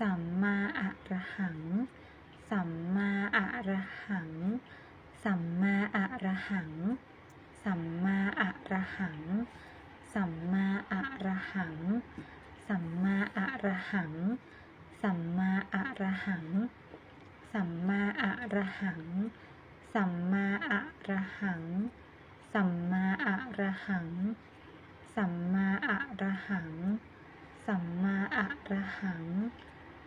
สัมมาอะระหัง สัมมาอะระหัง สัมมาอะระหัง สัมมาอะระหัง สัมมาอะระหัง สัมมาอะระหัง สัมมาอะระหัง สัมมาอะระหัง สัมมาอะระหัง สัมมาอะระหัง สัมมาอะระหังสัมมาอะระหัง สัมมาอะระหัง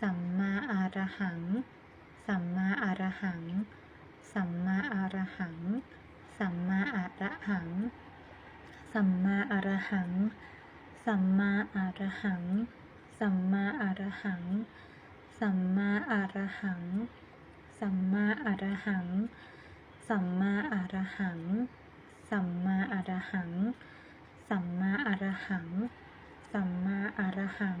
สัมมาอะระหังสัมมาอะระหังสัมมาอะระหังสัมมาอะระหังสัมมาอะระหังสัมมาอะระหังสัมมาอะระหังสัมมาอะระหังสัมมาอะระหังสัมมาอะรหัง สัมมาอะระหังสัมมาอะรหัง สัมมาอะระหัง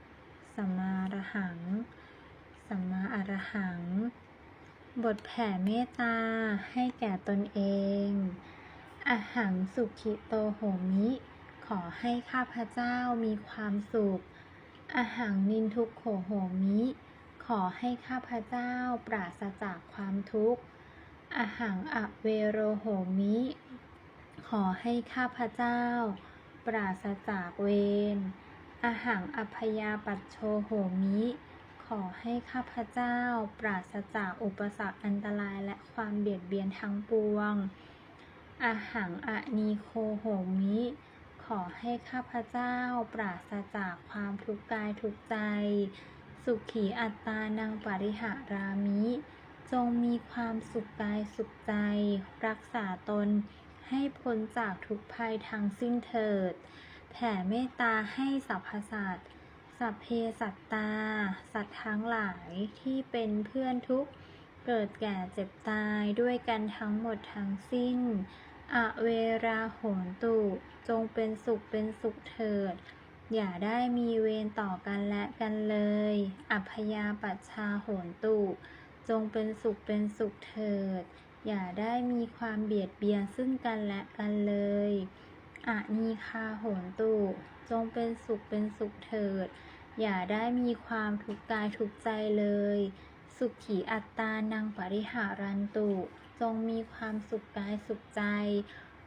สัมมาอรหัง สัมมาอรหัง บทแผ่เมตตาให้แก่ตนเองอาหังสุขิโตโหมิ ขอให้ข้าพเจ้ามีความสุขอาหังนินทุกโขโหมิ ขอให้ข้าพเจ้าปราศจากความทุกข์อาหังอเวโรโหมิ ขอให้ข้าพเจ้า ปราศจากเวร อาหังอพยาปัชโชโหมิ ขอให้ข้าพเจ้าปราศจากอุปสรรคอันตรายและความเบียดเบียนทั้งปวง อาหังอะนีโคโหมิ ขอให้ข้าพเจ้าปราศจากความทุกข์กายทุกใจ สุขีอัตตานังปริหารามิ จงมีความสุขกายสุขใจ รักษาตนให้พ้นจากทุกภัยทั้งสิ้นเถิด แผ่เมตตาให้สรรพสัตว์สัพเพสัตตา สัตว์ทั้งหลายที่เป็นเพื่อนทุกเกิดแก่เจ็บตายด้วยกันทั้งหมดทั้งสิ้น อเวราโหนตุ จงเป็นสุขเป็นสุขเถิด อย่าได้มีเวรต่อกันและกันเลย อัพยาปัชชาโหนตุ จงเป็นสุขเป็นสุขเถิด อย่าได้มีความเบียดเบียนซึ่งกันและกันเลย อะนีคาโหนตุ จงเป็นสุขเป็นสุขเถิด อย่าได้มีความทุกข์กายทุกใจเลย สุขีอัตตานังปริหารันตุ จงมีความสุขกายสุขใจ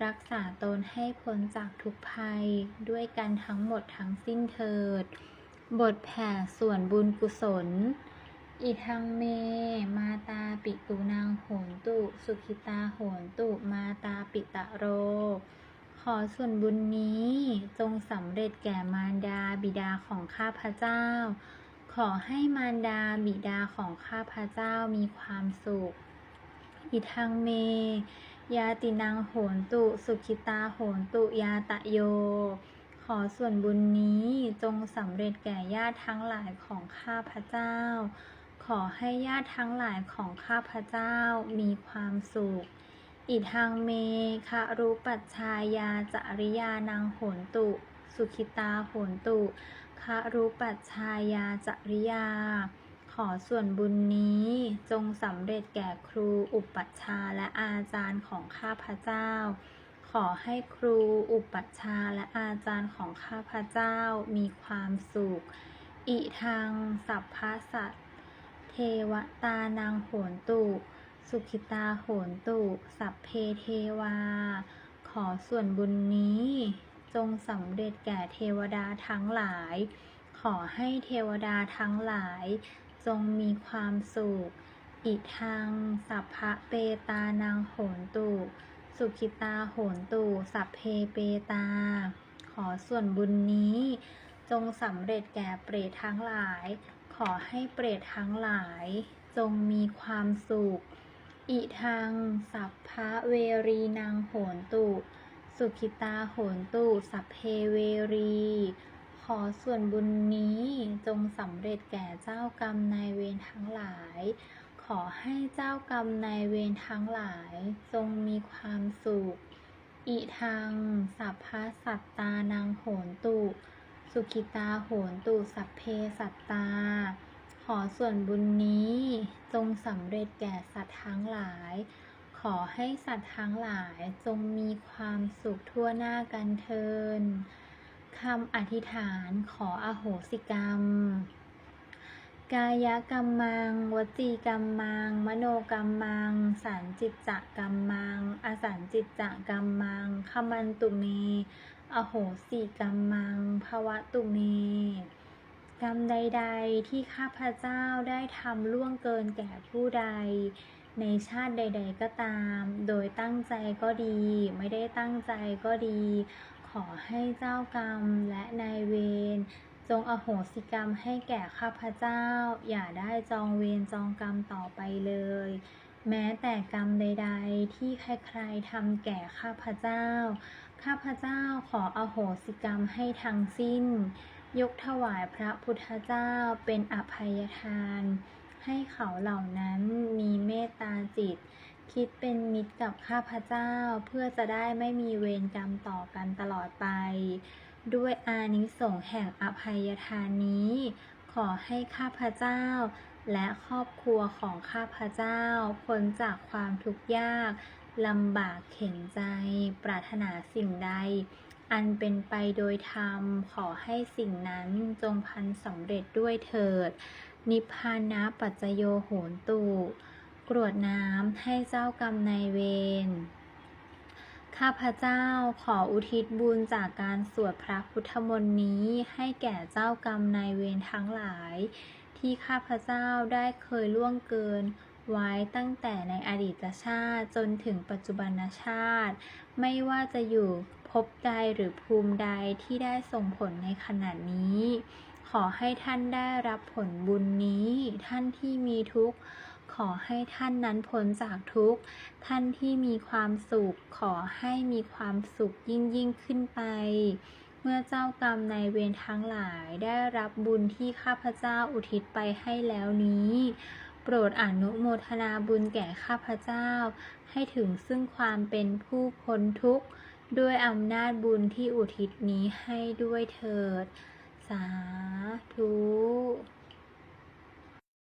รักษาตนให้พ้นจากทุกภัย ด้วยกันทั้งหมดทั้งสิ้นเถิด บทแผ่ส่วนบุญกุศลอิทังเม มาตาปิตุนางโหนตุ สุขิตาโหนตุ มาตาปิตะโร ขอส่วนบุญนี้จงสำเร็จแก่มารดาบิดาของข้าพเจ้า ขอให้มารดาบิดาของข้าพเจ้ามีความสุข อิทังเม ยาตินังโหนตุ สุขิตาโหนตุยาตะโย ขอส่วนบุญนี้จงสำเร็จแก่ญาติทั้งหลายของข้าพเจ้า ขอให้ญาติทั้งหลายของข้าพเจ้ามีความสุข อิทังเมคารุปัชชายาจริยานังโหนตุ สุขิตาโหนตุคารุปัชชายาจริยา ขอส่วนบุญนี้จงสำเร็จแก่ครูอุปัชาและอาจารย์ของข้าพเจ้า ขอให้ครูอุปัชาและอาจารย์ของข้าพเจ้ามีความสุข อิทังสัพพะสัตเทวตานังโหนตุ สุขิตาโหนตุ สัพเพเทวา ขอส่วนบุญนี้ จงสำเร็จแก่เทวดาทั้งหลาย ขอให้เทวดาทั้งหลาย จงมีความสุข อิทัง สัพพะเปตานังโหนตุ สุขิตาโหนตุ สัพเพเปตา ขอส่วนบุญนี้ จงสำเร็จแก่เปรตทั้งหลาย ขอให้เปรตทั้งหลายจงมีความสุข อิทัง สัพพะเวรีนางโหนตุ สุขิตาโหนตุ สัพเพเวรี ขอส่วนบุญนี้จงสำเร็จแก่เจ้ากรรมนายเวรทั้งหลาย ขอให้เจ้ากรรมนายเวรทั้งหลาย จงมีความสุข อิทัง สัพพะสัตตานังโหนตุ สุขิตาโหนตุ สัพเพสัตตา ขอส่วนบุญนี้จงสำเร็จแก่สัตว์ทั้งหลาย ขอให้สัตว์ทั้งหลายจงมีความสุขทั่วหน้ากันเทินคำอธิษฐานขออโหสิกรรม กายกรรมัง วจีกรรมัง มโนกรรมัง สันจิตจกรรมัง อสันจิตจกรรมังขมันตุเม อโหสิกรรมังภวะตุเม รรมใด ๆ ที่ข้าพเจ้าได้ทำล่วงเกินแก่ผู้ใด ในชาติใด ๆ ก็ตาม โดยตั้งใจก็ดี ไม่ได้ตั้งใจก็ดี ขอให้เจ้ากรรมและนายเวรจงอโหสิกรรมให้แก่ข้าพเจ้า อย่าได้จองเวรจองกรรมต่อไปเลย แม้แต่กรรมใด ๆ ที่ใครๆทำแก่ข้าพเจ้า ข้าพเจ้าขออโหสิกรรมให้ทั้งสิ้น ยกถวายพระพุทธเจ้าเป็นอภัยทาน ให้เขาเหล่านั้นมีเมตตาจิต คิดเป็นมิตรกับข้าพเจ้าเพื่อจะได้ไม่มีเวรกรรมต่อกันตลอดไป ด้วยอานิสงส์แห่งอภัยทานนี้ ขอให้ข้าพเจ้า และครอบครัวของข้าพเจ้าพ้นจากความทุกข์ยากลำบากเข็นใจ ปรารถนาสิ่งใด อันเป็นไปโดยธรรม ขอให้สิ่งนั้นจงพันสำเร็จด้วยเถิด นิพพานะปัจจโยโหนตุกรวดน้ำให้เจ้ากรรมนายเวร ข้าพเจ้าขออุทิศบุญจากการสวดพระพุทธมนต์นี้ให้แก่เจ้ากรรมนายเวรทั้งหลาย ที่ข้าพเจ้าได้เคยล่วงเกินไว้ตั้งแต่ในอดีตชาติจนถึงปัจจุบันชาติ ไม่ว่าจะอยู่ ภพใดหรือภูมิใดที่ได้ส่งผลในขณะนี้ ขอให้ท่านได้รับผลบุญนี้ ท่านที่มีทุกข์ ขอให้ท่านนั้นพ้นจากทุกข์ ท่านที่มีความสุข ขอให้มีความสุขยิ่งยิ่งขึ้นไป เมื่อเจ้ากรรมนายเวรทั้งหลายได้รับบุญที่ข้าพเจ้าอุทิศไปให้แล้วนี้โปรดอนุโมทนาบุญแก่ข้าพเจ้า ให้ถึงซึ่งความเป็นผู้พ้นทุกข์ ด้วยอำนาจบุญที่อุทิศนี้ให้ด้วยเถิด สาธุ